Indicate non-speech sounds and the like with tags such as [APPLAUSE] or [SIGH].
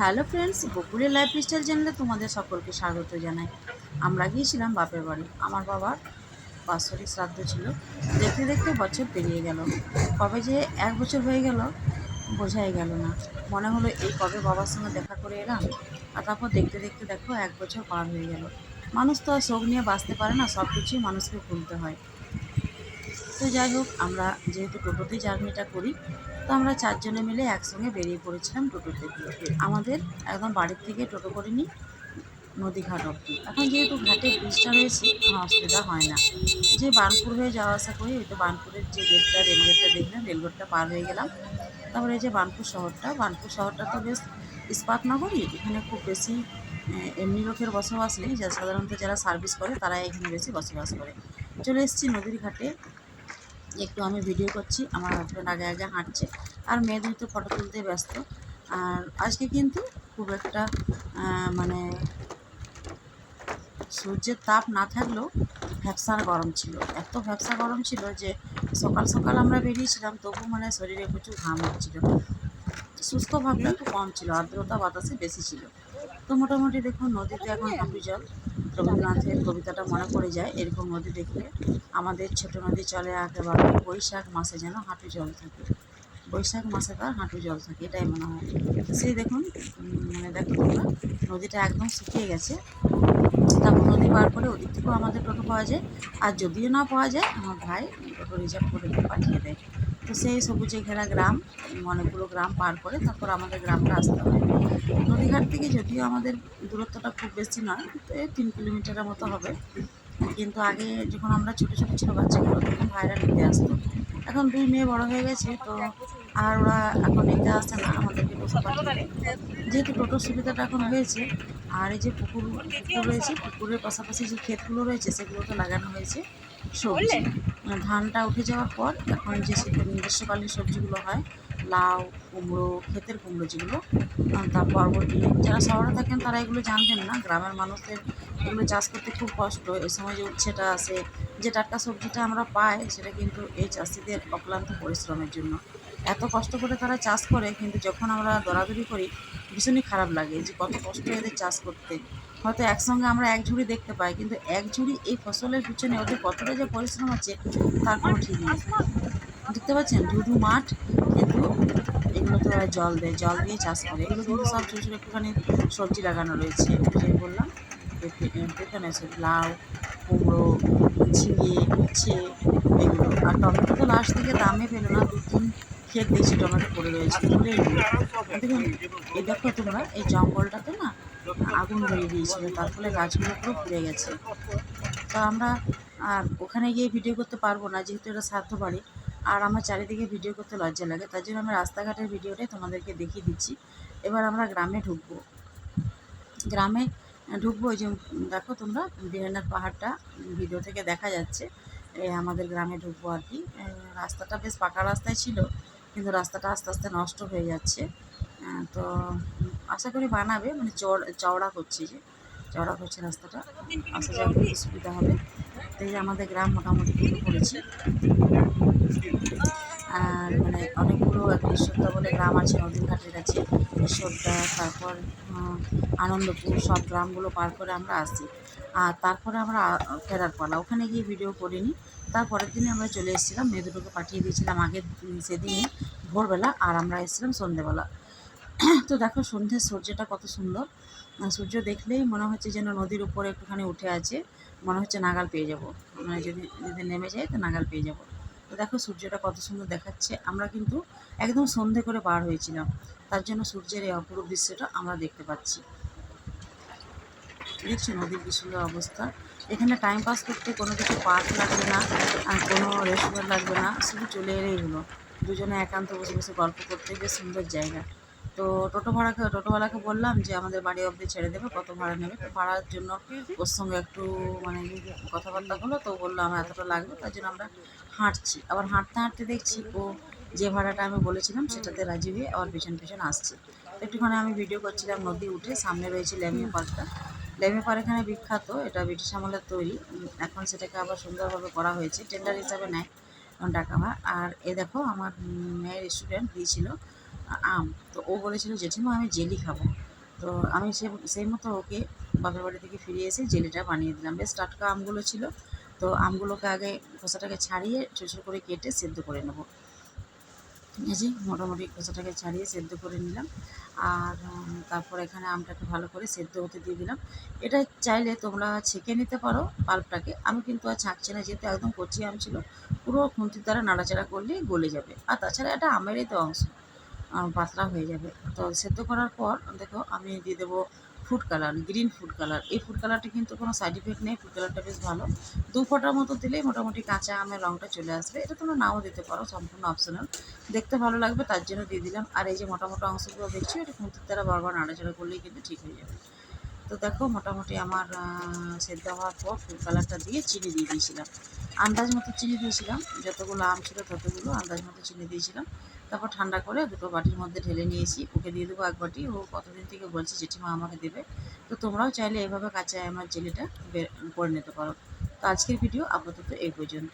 Hello friends, বকুলের life style চ্যানেলে তোমাদের সকলকে স্বাগত জানাই। আমরা গিয়েছিলাম বাপের বাড়ি। আমার বাবার বাৎসরিক শ্রাদ্ধ ছিল। দেখতে দেখতে বছর পেরিয়ে গেল। কবে যে এক বছর হয়ে গেল, বোঝাই গেল না। মনে হলো, এই কবে বাবার সঙ্গে দেখা করে এলাম? আর তারপর দেখতে দেখতে দেখো, এক বছর পার হয়ে গেল। মানুষ তো আর শোক নিয়ে বাঁচতে পারে না সব কিছুই মানুষকে ভুলতে হয়। তো যাই হোক, আমরা যেহেতু টোটোতে জার্নিটা করি, তো আমরা চারজনে মিলে একসঙ্গে বেরিয়ে পড়েছিলাম টোটোতে আমাদের একদম বাড়ির থেকে টোটো করে নিই নদীঘাট অব্দি এখন যেহেতু ঘাটে ব্রিজটা রয়েছে কোনো অসুবিধা হয় না। যে বার্নপুর হয়ে যাওয়া আসা করি, ওই তো বার্নপুরের যে গেটটা রেল গেটটা দেখলাম রেল গেটটা পার হয়ে গেলাম। তারপরে যে বার্নপুর শহরটা বার্নপুর শহরটা তো বেশ ইস্পাত নগরী, এখানে খুব বেশি এমনি লোকের বসবাস নেই। যা সাধারণত যারা সার্ভিস করে, তারাই এখানে বেশি বসবাস করে। চলে এসেছি নদীর ঘাটে। একটু আমি ভিডিও করছি, আমার হাজব্যান্ড আগে আগে হাঁটছে। আর মেয়ে দুটো ফটো তুলতে ব্যস্ত, আর আজকে কিন্তু খুব একটা মানে সূর্যের তাপ না থাকলেও ভ্যাপসার গরম ছিল। এত ভ্যাপসা গরম ছিল যে সকাল সকাল আমরা বেরিয়েছিলাম, তবু মানে শরীরে প্রচুর ঘাম হচ্ছিল। সুস্থ ভাবটা একটু কম ছিল, আর্দ্রতা বাতাসে বেশি ছিল। তো মোটামুটি দেখুন, নদীতে এখন হাঁটু জল। রবীন্দ্রনাথের কবিতাটা মনে পড়ে যায়, এরকম নদী দেখলে আমাদের ছোট নদী চলে একেবারে বৈশাখ মাসে যেন হাঁটু জল থাকে। বৈশাখ মাসে তার হাঁটু জল থাকে, এটাই মনে হয়। সেই দেখুন মানে দেখো তোমরা, নদীটা একদম শুকিয়ে গেছে। তারপর নদী পার করে ওদিক থেকেও আমাদের টোটো পাওয়া যায়। আর যদিও না পাওয়া যায়, আমার ভাই টোটো রিজার্ভ করে পাঠিয়ে দেয়। তো সেই সবুজে ঘেরা গ্রাম অনেকগুলো গ্রাম পার করে তারপর আমাদের গ্রামটা আসতে হয় নদীঘাট থেকে যদিও আমাদের দূরত্বটা খুব বেশি নয় তিন কিলোমিটারের মতো হবে। কিন্তু আগে যখন আমরা ছোটো ছোটো ছিল বাচ্চাগুলো, তখন ভাইরা নিতে আসতো। এখন দুই মেয়ে বড় হয়ে গেছে, তো আর ওরা এখন নিতে আসে না, আমাদেরকে যেহেতু টোটোর সুবিধাটা এখন হয়েছে, আর এই যে পুকুর পুকুর রয়েছে, পুকুরের পাশাপাশি যে ক্ষেতগুলো রয়েছে, সেগুলোতে লাগানো হয়েছে সবজি। মানে ধানটা উঠে যাওয়ার পর এখন যে গ্রীষ্মকালীন সবজিগুলো হয় লাউ কুমড়ো ক্ষেতের কুমড়ো যেগুলো আহ, তারপর বরবটি যারা শহরে থাকেন তারা এগুলো জানবেন না। গ্রামের মানুষদের এগুলো চাষ করতে খুব কষ্ট। এই সময় যে উচ্ছেটা আসে যে টাটকা সবজিটা আমরা পাই সেটা কিন্তু এই চাষিদের অক্লান্ত পরিশ্রমের জন্য। এত কষ্ট করে তারা চাষ করে কিন্তু যখন আমরা দরাদরি করি ভীষণই খারাপ লাগে যে কত কষ্ট এদের চাষ করতে। হয়তো একসঙ্গে আমরা এক ঝুড়ি দেখতে পাই, কিন্তু এক ঝুড়ি এই ফসলের পিছনে ওদের কতটা যে পরিশ্রম আছে, তার কোনো ঠিক নেই। দেখতে পাচ্ছেন? ধুধু মাঠ, কিন্তু এগুলো তো ওরা জল দেয়, জল দিয়ে চাষ করে। এগুলো কিন্তু সব ছোটো ছোটো একটুখানি সবজি লাগানো রয়েছে। যে বললাম, পেঁপে নয় লাউ, কুমড়ো, ঝিঙে, উচ্ছে, এগুলো। আর টমেটো তো লাস্ট থেকে দামে পেল না দু তিন ক্ষেত দেখছি টমেটো পড়ে রয়েছে দেখুন, এই দেখো তোমরা, এই জঙ্গলটাতে না আগুন ধরিয়ে দিয়েছিল, তার ফলে গাছগুলো পুরো পুড়ে গেছে। তো আমরা আর ওখানে গিয়ে ভিডিও করতে পারব না, যেহেতু এটা সাধ্য বাড়ি। আর আমার চারিদিকে ভিডিও করতে লজ্জা লাগে, তার জন্য আমি রাস্তাঘাটের ভিডিওটাই তোমাদেরকে দেখিয়ে দিচ্ছি। এবার আমরা গ্রামে ঢুকবো। গ্রামে ঢুকবো ওই যে দেখো তোমরা বীরেন্দ্রনাথ পাহাড়টা ভিডিও থেকে দেখা যাচ্ছে। আমাদের গ্রামে ঢুকবো আর কি। রাস্তাটা বেশ পাকা রাস্তায় ছিল। কিন্তু রাস্তাটা আস্তে আস্তে নষ্ট হয়ে যাচ্ছে। তো আশা করি বানাবে মানে চওড়া করছে যে, চওড়া করছে রাস্তাটা। আসা যাওয়া সুবিধা হবে। তো এই যে আমাদের গ্রাম মোটামুটি পুরো পড়েছি আর মানে অনেকগুলো একটা ঈশ্বরদা বলে গ্রাম আছে নদীর ঘাটের কাছে ঈশ্বরদা তারপর আনন্দপুর, সব গ্রামগুলো পার করে আমরা আসি। আর তারপরে আমরা আ- ফেরার পালা। ওখানে গিয়ে ভিডিও করিনি। তারপরের দিনে আমরা চলে এসেছিলাম মেয়ে দুটোকে পাঠিয়ে দিয়েছিলাম আগের দিন সেদিনই ভোরবেলা, আর আমরা এসেছিলাম সন্ধেবেলা। [CLEARS THROAT] তো দেখো, সন্ধ্যের সূর্যটা কত সুন্দর। সূর্য দেখলেই মনে হচ্ছে যেন নদীর উপরে একটুখানি উঠে আছে। মনে হচ্ছে নাগাল পেয়ে যাব। মানে যদি যদি নেমে যায় তো নাগাল পেয়ে যাব। তো দেখো সূর্যটা কত সুন্দর দেখাচ্ছে। আমরা কিন্তু একদম সন্ধে করে পার হয়েছিলাম। তার জন্য সূর্যের এই অপরূপ দৃশ্যটা আমরা দেখতে পাচ্ছি। দেখছ নদীর কি সুন্দর অবস্থা? এখানে টাইম পাস করতে কোনো কিছু পার্ক লাগবে না, আর কোনো রেস্টুরেন্ট লাগবে না, শুধু চলে এলেই হলো। দুজনে একান্ত বসে বসে গল্প করতে, বেশ সুন্দর জায়গা। তো টোটো ভাড়াকে টোটোওয়ালাকে বললাম যে আমাদের বাড়ি অবধি ছেড়ে দেবে কত ভাড়া নেবে। তো ভাড়ার জন্য ওর সঙ্গে একটু মানে কথাবার্তা হলো, তো বলল আমার এতটা লাগবে, তার জন্য আমরা হাঁটছি। আবার হাঁটতে হাঁটতে দেখছি ও যে ভাড়াটা আমি বলেছিলাম সেটাতে রাজি হয়ে আবার পেছন পেছন আসছে। তো একটুখানি আমি ভিডিও করছিলাম নদী উঠে, সামনে রয়েছে ল্যামিয়া পার্কটা। ল্যামিয়া পার্ক এখানে বিখ্যাত, এটা ব্রিটিশ আমলের তৈরি। এখন সেটাকে আবার সুন্দরভাবে করা হয়েছে টেন্ডার হিসাবে নেয়। টাকা আর এ দেখো, আমার মেয়ের স্টুডেন্ট দিয়েছিল আম। তো ও বলেছিল, জেঠিমা, আমি জেলি খাব। তো আমি সে সেই মতো ওকে বাপের বাড়ি থেকে ফিরে এসে জেলিটা বানিয়ে দিলাম। বেশ টাটকা আমগুলো ছিল। তো আমগুলোকে আগে খোসাটাকে ছাড়িয়ে ছোটো ছোটো করে কেটে সেদ্ধ করে নেব। এই যে মোটামুটি খোসাটাকে ছাড়িয়ে সেদ্ধ করে নিলাম। আর তারপর এখানে আমটাকে ভালো করে সেদ্ধ হতে দিয়ে দিলাম। এটা চাইলে তোমরা ছেঁকে নিতে পারো পাল্পটাকে। আমি কিন্তু আর ছাঁকছি না, যেহেতু একদম কচি আম ছিল। পুরো খুন্তির দ্বারা নাড়াচাড়া করলেই গলে যাবে। আর তাছাড়া এটা আমেরই তো অংশ। পাতলা হয়ে যাবে। তো সেদ্ধ করার পর, দেখো, আমি দিয়ে দেবো food colour green food colour এই ফুড কালারটা কিন্তু কোনো সাইড ইফেক্ট নেই ফুড কালারটা বেশ ভালো। দু ফোঁটার মতো দিলেই মোটামুটি কাঁচা আমের রঙটা চলে আসবে। এটা তোমরা নাও দিতে পারো, সম্পূর্ণ অপশনাল দেখতে ভালো লাগবে, তার জন্য দিয়ে দিলাম। আর এই যে মোটা মোটা অংশগুলো দেখছি, এটা খুঁতির দ্বারা বারবার নাড়াচাড়া করলেই কিন্তু ঠিক হয়ে যাবে। তো দেখো, মোটামুটি আমার সেদ্ধ হওয়ার পর ফুড কালারটা দিয়ে চিনি দিয়ে দিয়েছিলাম। আন্দাজ মতো চিনি দিয়েছিলাম, যতগুলো আম ছিল ততগুলো আন্দাজ মতো চিনি দিয়েছিলাম। তারপর ঠান্ডা করে দুটো বাটির মধ্যে ঢেলে নিয়েছি। ওকে দিয়ে দেবো এক বাটি। ও কতদিন থেকে বলছে, জেঠিমা আমাকে দেবে। তো তোমরাও চাইলে এভাবে কাঁচা আমার জেলিটা বের করে নিতে পারো। তো আজকের ভিডিও আপাতত এই পর্যন্ত